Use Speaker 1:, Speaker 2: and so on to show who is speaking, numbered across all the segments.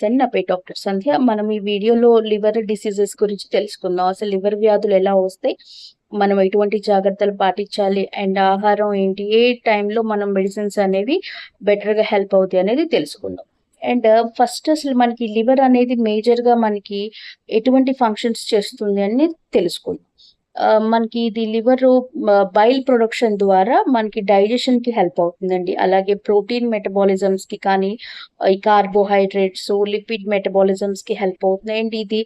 Speaker 1: నమస్తే నా పేరు డాక్టర్. సంధ్య మనం ఈ వీడియోలో లివర్ డిసీజెస్ గురించి తెలుసుకుందాం. అసలు లివర్ వ్యాధులు ఎలా వస్తాయి? మనం ఎటువంటి జాగ్రత్తలు పాటించాలి? అండ్ ఆహారం ఏంటి? ఏ టైంలో మనం మెడిసిన్స్ అనేవి బెటర్గా హెల్ప్ అవుతాయి అనేది తెలుసుకుందాం. అండ్ ఫస్ట్ అసలు మనకి లివర్ అనేది మేజర్గా మనకి ఎటువంటి ఫంక్షన్స్ చేస్తుంది అని తెలుసుకుందాం. మనకి ఇది లివర్ బైల్ ప్రొడక్షన్ ద్వారా మనకి డైజెషన్కి హెల్ప్ అవుతుందండి. అలాగే ప్రోటీన్ మెటబాలిజమ్స్కి కానీ ఈ కార్బోహైడ్రేట్స్ లిపిడ్ మెటబాలిజమ్స్కి హెల్ప్ అవుతుంది అండ్ ఇది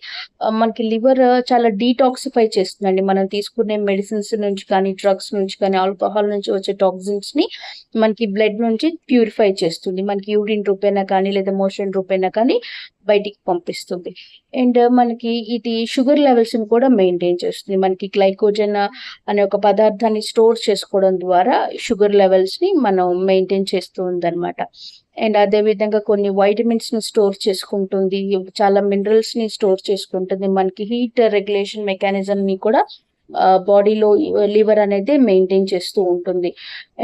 Speaker 1: మనకి లివర్ చాలా డీటాక్సిఫై చేస్తుందండి. మనం తీసుకునే మెడిసిన్స్ నుంచి కానీ డ్రగ్స్ నుంచి కానీ ఆల్కహాల్ నుంచి వచ్చే టాక్సిన్స్ని మనకి బ్లడ్ నుంచి ప్యూరిఫై చేస్తుంది. మనకి యూరిన్ రూపేనా కానీ లేదా మోషన్ రూపేనా కానీ బయటికి పంపిస్తుంది. అండ్ మనకి ఇది షుగర్ లెవెల్స్ని కూడా మెయింటైన్ చేస్తుంది. మనకి గ్లైకోజన్ అనే ఒక పదార్థాన్ని స్టోర్ చేసుకోవడం ద్వారా షుగర్ లెవెల్స్ని మనం మెయింటైన్ చేస్తూ ఉందన్నమాట. అండ్ అదే విధంగా కొన్ని వైటమిన్స్ని స్టోర్ చేసుకుంటుంది. చాలా మినరల్స్ని స్టోర్ చేసుకుంటుంది. మనకి హీట్ రెగ్యులేషన్ మెకానిజంని కూడా బాడీలో లివర్ అనేది మెయింటైన్ చేస్తూ ఉంటుంది.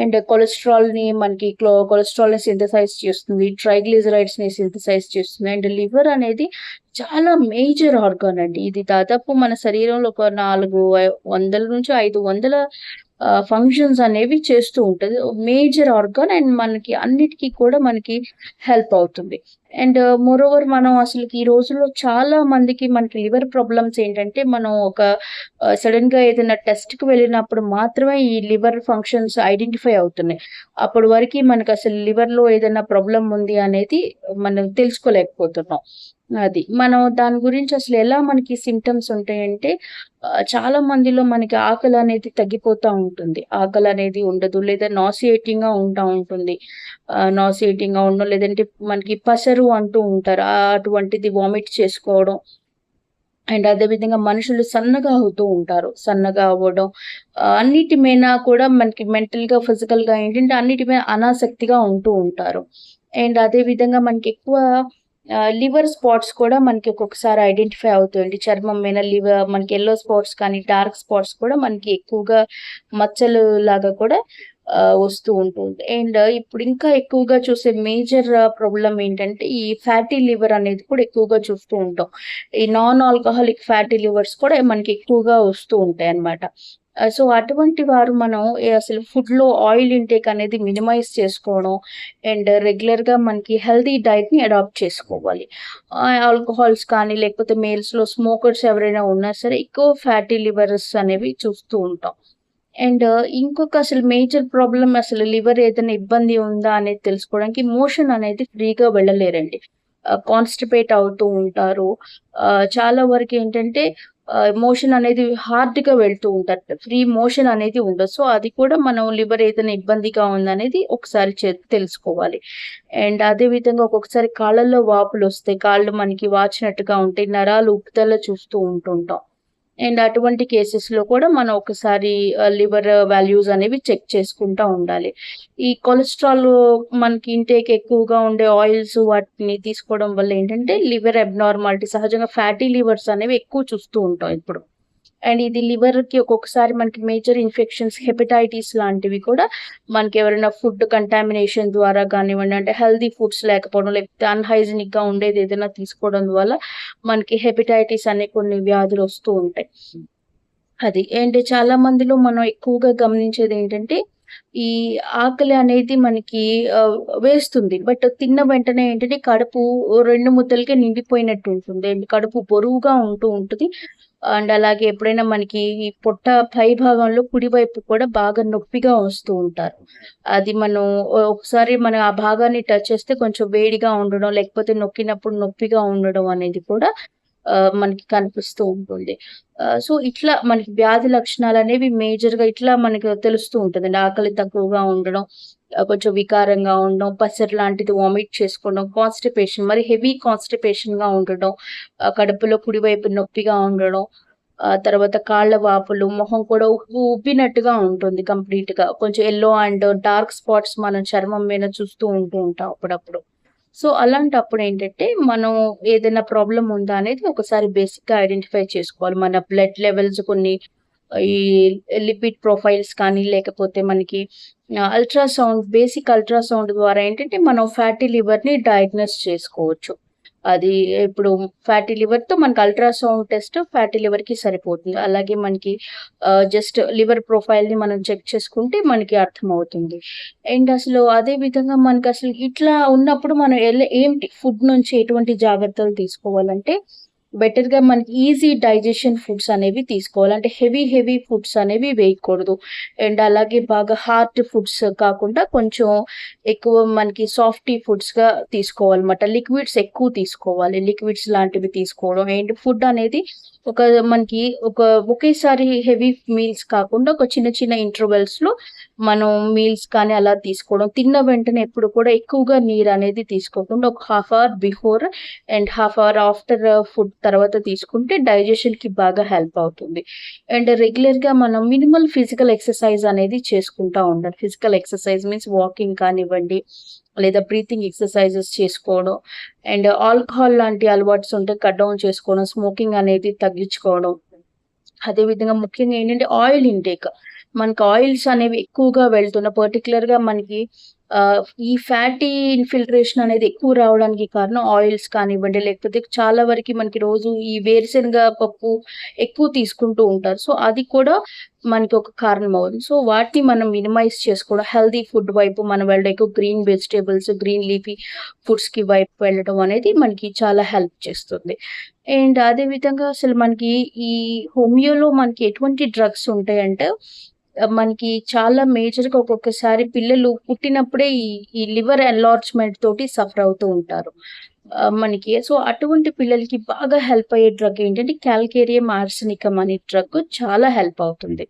Speaker 1: అండ్ కొలెస్ట్రాల్ని మనకి కొలెస్ట్రాల్ని సింథసైజ్ చేస్తుంది. ట్రైగ్లిజరైడ్స్ని సింథసైజ్ చేస్తుంది. అండ్ లివర్ అనేది చాలా మేజర్ ఆర్గాన్ అండి. ఇది దాదాపు మన శరీరంలో ఒక నాలుగు వందల నుంచి ఐదు వందల ఫంక్షన్స్ అనేవి చేస్తూ ఉంటుంది. మేజర్ ఆర్గాన్ అండ్ మనకి అన్నిటికీ కూడా మనకి హెల్ప్ అవుతుంది. అండ్ మోరోవర్ uh, మనం అసలు ఈ రోజుల్లో చాలా మందికి మనకి లివర్ ప్రాబ్లమ్స్ ఏంటంటే మనం ఒక uh, సడన్గా ఏదైనా టెస్ట్కి వెళ్ళినప్పుడు మాత్రమే ఈ లివర్ ఫంక్షన్స్ ఐడెంటిఫై అవుతున్నాయి. అప్పటి వరకు మనకి అసలు లివర్లో ఏదైనా ప్రాబ్లం ఉంది అనేది మనం తెలుసుకోలేకపోతున్నాం. అది. మనం దాని గురించి అసలు ఎలా మనకి సిమ్టమ్స్ ఉంటాయంటే uh, చాలా మందిలో మనకి ఆకలి అనేది తగ్గిపోతూ ఉంటుంది. ఆకలి అనేది ఉండదు లేదా నాసియేటింగ్గా ఉంటా ఉంటుంది. నాసియేటింగ్గా ఉండడం లేదంటే మనకి పసరు అంటూ ఉంటారు. అటువంటిది వామిట్ చేసుకోవడం. అండ్ అదే విధంగా మనుషులు సన్నగా అవుతూ ఉంటారు. సన్నగా అవ్వడం. అన్నిటి మీద కూడా మనకి మెంటల్గా ఫిజికల్గా ఏంటంటే అన్నిటి మీద అనాసక్తిగా ఉంటూ ఉంటారు. అండ్ అదేవిధంగా మనకి ఎక్కువ లివర్ స్పాట్స్ కూడా మనకి ఒక్కొక్కసారి ఐడెంటిఫై అవుతాయండి చర్మం మీద లివర్ మనకి ఎల్లో స్పాట్స్ కానీ డార్క్ స్పాట్స్ కూడా మనకి ఎక్కువగా మచ్చలు లాగా కూడా వస్తూ ఉంటుంది. అండ్ ఇప్పుడు ఇంకా ఎక్కువగా చూసే మేజర్ ప్రాబ్లం ఏంటంటే ఈ ఫ్యాటీ లివర్ అనేది కూడా ఎక్కువగా చూస్తూ ఉంటాం. ఈ నాన్ ఆల్కహాలిక్ ఫ్యాటీ లివర్స్ కూడా మనకి ఎక్కువగా వస్తూ ఉంటాయి అన్నమాట. సో అటువంటి వారు మనం అసలు ఫుడ్లో ఆయిల్ ఇంటేక్ అనేది మినిమైజ్ చేసుకోవడం అండ్ రెగ్యులర్గా మనకి హెల్తీ డైట్ని అడాప్ట్ చేసుకోవాలి. ఆల్కహాల్స్ కానీ లేకపోతే మేల్స్లో స్మోకర్స్ ఎవరైనా ఉన్నా సరే ఎక్కువ ఫ్యాటీ లివర్స్ అనేవి చూస్తూ ఉంటాం. అండ్ ఇంకొక అసలు మేజర్ ప్రాబ్లం అసలు లివర్ ఏదైనా ఇబ్బంది ఉందా అనేది తెలుసుకోవడానికి మోషన్ అనేది ఫ్రీగా వెళ్ళలేరండి. కాన్స్టిపేట్ అవుతూ ఉంటారు. చాలా వరకు ఏంటంటే మోషన్ అనేది హార్డ్గా వెళ్తూ ఉంటారు. ఫ్రీ మోషన్ అనేది ఉండదు. సో అది కూడా మనం లివర్ ఏదైనా ఇబ్బందిగా ఉందనేది ఒకసారి చే- తెలుసుకోవాలి. అండ్ అదే విధంగా ఒక్కొక్కసారి కాళ్ళల్లో వాపులు వస్తాయి కాళ్ళు మనకి వాచినట్టుగా ఉంటాయి నరాలు ఉప్పుదల చూస్తూ ఉంటుంటాం. అండ్ అటువంటి కేసెస్లో కూడా మనం ఒకసారి లివర్ వాల్యూస్ అనేవి చెక్ చేసుకుంటా ఉండాలి. ఈ కొలెస్ట్రాల్ మనకి ఇంటేక్ ఎక్కువగా ఉండే ఆయిల్స్ వాటిని తీసుకోవడం వల్ల ఏంటంటే లివర్ అబ్నార్మాలిటీ సహజంగా ఫ్యాటీ లివర్స్ అనేవి ఎక్కువ చూస్తూ ఉంటాం ఇప్పుడు. అండ్ ఇది లివర్కి ఒక్కొక్కసారి మనకి మేజర్ ఇన్ఫెక్షన్స్ హెపటైటిస్ లాంటివి కూడా మనకి ఎవరైనా ఫుడ్ కంటామినేషన్ ద్వారా కానివ్వండి అంటే హెల్దీ ఫుడ్స్ లేకపోవడం లేకపోతే అన్హైజీనిక్గా ఉండేది ఏదైనా తీసుకోవడం వల్ల మనకి హెపటైటిస్ అనే కొన్ని వ్యాధులు వస్తూ ఉంటాయి. అది అండ్ చాలా మందిలో మనం ఎక్కువగా గమనించేది ఏంటంటే ఈ ఆకలి అనేది మనకి వేస్తుంది. బట్ తిన్న వెంటనే ఏంటంటే కడుపు రెండు ముద్దలకే నిండిపోయినట్టు ఉంటుంది. అండ్ కడుపు బరువుగా ఉంటూ ఉంటుంది. అండ్ అలాగే ఎప్పుడైనా మనకి పొట్ట పై భాగంలో కుడి వైపు కూడా బాగా నొప్పిగా వస్తూ ఉంటారు. అది మనం ఒకసారి మనం ఆ భాగాన్ని టచ్ చేస్తే కొంచెం వేడిగా ఉండడం లేకపోతే నొక్కినప్పుడు నొప్పిగా ఉండడం అనేది కూడా మనకి కనిపిస్తూ ఉంటుంది. సో ఇట్లా మనకి వ్యాధి లక్షణాలు అనేవి మేజర్గా ఇట్లా మనకి తెలుస్తూ ఉంటుంది ఆకలి తక్కువగా ఉండడం కొంచెం వికారంగా ఉండడం పసరు లాంటిది వామిట్ చేసుకోవడం కాన్స్టిపేషన్ మరి హెవీ కాన్స్టిపేషన్గా ఉండడం కడుపులో కుడివైపు నొప్పిగా ఉండడం తర్వాత కాళ్ళ వాపులు మొహం కూడా ఉబ్బినట్టుగా ఉంటుంది కంప్లీట్గా. కొంచెం ఎల్లో అండ్ డార్క్ స్పాట్స్ మనం చర్మం మీద చూస్తూ ఉంటూ ఉంటాం అప్పుడప్పుడు. సో అలాంటప్పుడు ఏంటంటే మనం ఏదైనా ప్రాబ్లం ఉందా అనేది ఒకసారి బేసిక్గా ఐడెంటిఫై చేసుకోవాలి. మన బ్లడ్ లెవెల్స్ కొన్ని ఈ లిపిడ్ ప్రొఫైల్స్ కానీ లేకపోతే మనకి అల్ట్రాసౌండ్ బేసిక్ అల్ట్రాసౌండ్ ద్వారా ఏంటంటే మనం ఫ్యాటీ లివర్ని డయాగ్నోస్ చేసుకోవచ్చు అది ఇప్పుడు ఫ్యాటీ లివర్‌తో మనకి అల్ట్రాసౌండ్ టెస్ట్ ఫ్యాటీ లివర్‌కి సరిపోతుంది. అలాగే మనకి జస్ట్ లివర్ ప్రొఫైల్‌ని మనం చెక్ చేసుకుంటే మనకి అర్థమవుతుంది. అండ్ అసలు అదే విధంగా మనకి అసలు ఇట్లా ఉన్నప్పుడు మనం ఎలా ఏంటి ఫుడ్ నుంచి ఎటువంటి జాగ్రత్తలు తీసుకోవాలంటే బెటర్‌గా మనకి ఈజీ డైజెషన్ ఫుడ్స్ అనేవి తీసుకోవాలి. అంటే హెవీ హెవీ ఫుడ్స్ అనేవి వేయకూడదు. అండ్ అలాగే బాగా హార్డ్ ఫుడ్స్ కాకుండా కొంచెం ఎక్కువ మనకి సాఫ్టీ ఫుడ్స్‌గా తీసుకోవాలన్నమాట. లిక్విడ్స్ ఎక్కువ తీసుకోవాలి. లిక్విడ్స్ లాంటివి తీసుకోవడం అండ్ ఫుడ్ అనేది ఒక మనకి ఒక ఒకేసారి హెవీ మీల్స్ కాకుండా ఒక చిన్న చిన్న ఇంటర్వెల్స్‌లో మనం మీల్స్ కానీ అలా తీసుకోవడం. తిన్న వెంటనే ఎప్పుడు కూడా ఎక్కువగా నీరు అనేది తీసుకోకుండా ఒక half hour before and half hour after food తర్వాత తీసుకుంటే డైజెషన్‌కి బాగా హెల్ప్ అవుతుంది. అండ్ రెగ్యులర్‌గా మనం మినిమల్ ఫిజికల్ ఎక్సర్సైజ్ అనేది చేసుకుంటా ఉండాలి. ఫిజికల్ ఎక్సర్సైజ్ మీన్స్ వాకింగ్ కానివ్వండి, లేదా బ్రీతింగ్ ఎక్సర్సైజెస్ చేసుకోవడం అండ్ ఆల్కహాల్ లాంటి అలవాట్స్ ఉంటే కట్ డౌన్ చేసుకోవడం, స్మోకింగ్ అనేది తగ్గించుకోవడం. అదే విధంగా ముఖ్యంగా ఏంటంటే ఆయిల్ ఇంటేక్. మనకు ఆయిల్స్ అనేవి ఎక్కువగా వెళ్తున్న పర్టికులర్గా మనకి ఈ ఫ్యాటీ ఇన్ఫిల్ట్రేషన్ అనేది ఎక్కువ రావడానికి కారణం ఆయిల్స్ కానివ్వండి, లేకపోతే చాలా వరకు మనకి రోజు ఈ వేరుశనగ పప్పు ఎక్కువ తీసుకుంటూ ఉంటారు. సో, అది కూడా మనకి ఒక కారణం అవుతుంది. సో, వాటిని మనం మినిమైజ్ చేసుకోవడం, హెల్దీ ఫుడ్ వైపు మనం వెళ్ళడం, ఎక్కువ గ్రీన్ వెజిటేబుల్స్ గ్రీన్ లీఫీ ఫుడ్స్‌కి వైపు వెళ్ళడం అనేది మనకి చాలా హెల్ప్ చేస్తుంది. అండ్ అదే విధంగా అసలు మనకి ఈ హోమియోలో మనకి ఎటువంటి డ్రగ్స్ ఉంటాయంటే మనకి చాలా మేజర్‌గా ఒక్కొక్కసారి పిల్లలు పుట్టినప్పుడే ఈ ఈ లివర్ అలార్జ్మెంట్ తోటి సఫర్ అవుతూ ఉంటారు. మనకి సో, అటువంటి పిల్లలకి బాగా హెల్ప్ అయ్యే డ్రగ్ ఏంటంటే క్యాల్కేరియం ఆర్సనికం అనే డ్రగ్ చాలా హెల్ప్ అవుతుంది.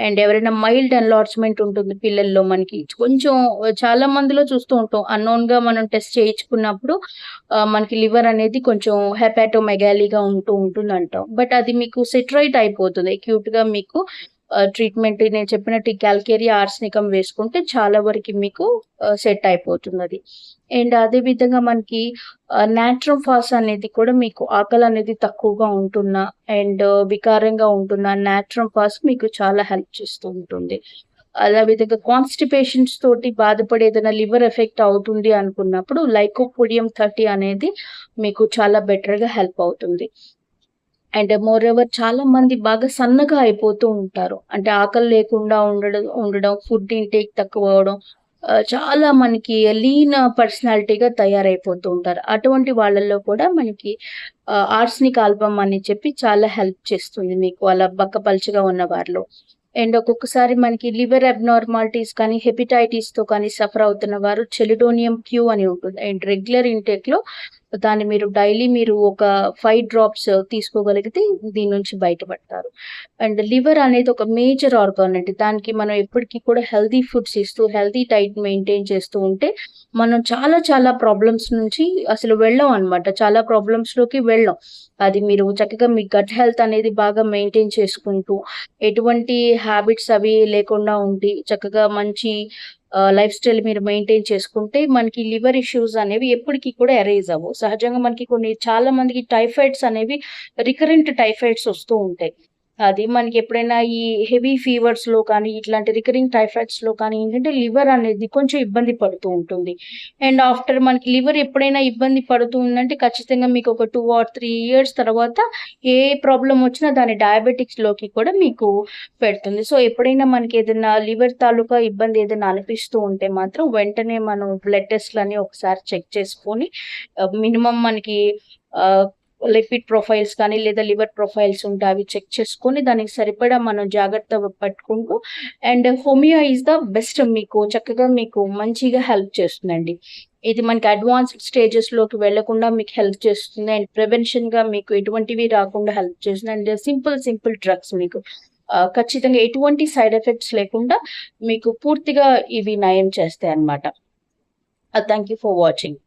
Speaker 1: అండ్ ఎవరైనా మైల్డ్ ఎన్లార్జ్‌మెంట్ ఉంటుంది పిల్లల్లో మనకి కొంచెం చాలా మందిలో చూస్తూ ఉంటాం. అన్నోన్‌గా మనం టెస్ట్ చేయించుకున్నప్పుడు మనకి లివర్ అనేది కొంచెం హెపాటోమెగాలీగా ఉంటూ ఉంటుంది అంటాం బట్ అది మీకు సెట్రైట్ అయిపోతుంది. అక్యూట్‌గా మీకు ట్రీట్మెంట్ నేను చెప్పినట్టు క్యాల్కేరియా కాల్కేరియా వేసుకుంటే చాలా వరకు మీకు సెట్ సెట్ అది అండ్ అదేవిధంగా మనకి ఆహ్, నాట్రమ్ ఫాస్ అనేది కూడా మీకు ఆకలి అనేది తక్కువగా ఉంటున్నా అండ్ వికారంగా ఉంటున్న నాట్రమ్ ఫాస్ మీకు చాలా హెల్ప్ చేస్తూ ఉంటుంది. అదే విధంగా కాన్‌స్టిపేషన్స్ తోటి బాధపడి ఏదైనా లివర్ ఎఫెక్ట్ అవుతుంది అనుకున్నప్పుడు లైకోపోడియం 30 అనేది మీకు చాలా బెటర్‌గా హెల్ప్ అవుతుంది. అండ్ మోర్ ఓవర్ చాలా మంది బాగా సన్నగా అయిపోతూ ఉంటారు. అంటే ఆకలి లేకుండా ఉండడం ఉండడం, ఫుడ్ ఇంటేక్ తక్కువ అవ్వడం, చాలా మనకి లీన్ పర్సనాలిటీగా తయారైపోతూ ఉంటారు. అటువంటి వాళ్ళల్లో కూడా మనకి ఆహ్, ఆల్బమ్ అని చెప్పి చాలా హెల్ప్ చేస్తుంది మీకు అలా బక్కపలుచగా ఉన్న వారిలో. అండ్ ఒక్కొక్కసారి మనకి లివర్ అబ్నార్మాలిటీస్ కానీ, హెపిటైటిస్తో కానీ సఫర్ అవుతున్న వారు చెలిడోనియం క్యూ అని ఉంటుంది. అండ్ రెగ్యులర్ ఇంటేక్‌లో దాన్ని మీరు డైలీ మీరు ఒక ఫైవ్ డ్రాప్స్ తీసుకోగలిగితే దీని నుంచి బయటపడతారు. అండ్ లివర్ అనేది ఒక మేజర్ ఆర్గాన్ అండి. దానికి మనం ఎప్పటికీ కూడా హెల్తీ ఫుడ్స్ ఇస్తూ, హెల్తీ డైట్ మెయింటైన్ చేస్తూ ఉంటే మనం చాలా చాలా ప్రాబ్లమ్స్ నుంచి అసలు వెళ్ళాం అనమాట చాలా ప్రాబ్లమ్స్‌లోకి వెళ్ళం. అది మీరు చక్కగా మీ గట్ హెల్త్ అనేది బాగా మెయింటైన్ చేసుకుంటూ, ఎటువంటి హ్యాబిట్స్ అవి లేకుండా ఉండి, చక్కగా మంచి లైఫ్ స్టైల్ మీరు మెయింటైన్ చేసుకుంటే మనకి లివర్ ఇష్యూస్ అనేవి ఎప్పటికీ కూడా ఎరేజ్ అవ్వవు. సహజంగా మనకి కొన్ని చాలా మందికి టైఫాయిడ్స్ అనేవి రికరెంట్ టైఫాయిడ్స్ వస్తూ ఉంటాయి. అది మనకి ఎప్పుడైనా ఈ హెవీ ఫీవర్స్‌లో కానీ, ఇట్లాంటి రికరింగ్ టైఫాయిడ్స్‌లో కానీ ఏంటంటే లివర్ అనేది కొంచెం ఇబ్బంది పడుతూ ఉంటుంది. అండ్ ఆఫ్టర్ మనకి లివర్ ఎప్పుడైనా ఇబ్బంది పడుతూ ఉందంటే ఖచ్చితంగా మీకు ఒక టూ ఆర్ త్రీ ఇయర్స్ తర్వాత ఏ ప్రాబ్లం వచ్చినా దాని డయాబెటిక్స్‌లోకి కూడా మీకు పెడుతుంది. సో, ఎప్పుడైనా మనకి ఏదైనా లివర్ తాలూకా ఇబ్బంది ఏదైనా అనిపిస్తూ ఉంటే మాత్రం వెంటనే మనం బ్లడ్ టెస్ట్‌లని ఒకసారి చెక్ చేసుకొని మినిమం మనకి లిపిడ్ ప్రొఫైల్స్ కానీ, లేదా లివర్ ప్రొఫైల్స్ ఉంటే అవి చెక్ చేసుకొని దానికి సరిపడా మనం జాగ్రత్త పట్టుకుంటూ and homeo is the best మీకు చక్కగా మీకు మంచిగా హెల్ప్ చేస్తుందండి. ఇది మనకి అడ్వాన్స్డ్ స్టేజెస్‌లోకి వెళ్ళకుండా మీకు హెల్ప్ చేస్తుంది. అండ్ ప్రివెన్షన్‌గా మీకు ఎటువంటివి రాకుండా హెల్ప్ చేస్తుంది. అండ్ సింపుల్ సింపుల్ డ్రగ్స్ మీకు ఖచ్చితంగా ఎటువంటి సైడ్ ఎఫెక్ట్స్ లేకుండా మీకు పూర్తిగా ఇవి నయం చేస్తాయి అన్నమాట థ్యాంక్ యూ ఫర్ వాచింగ్.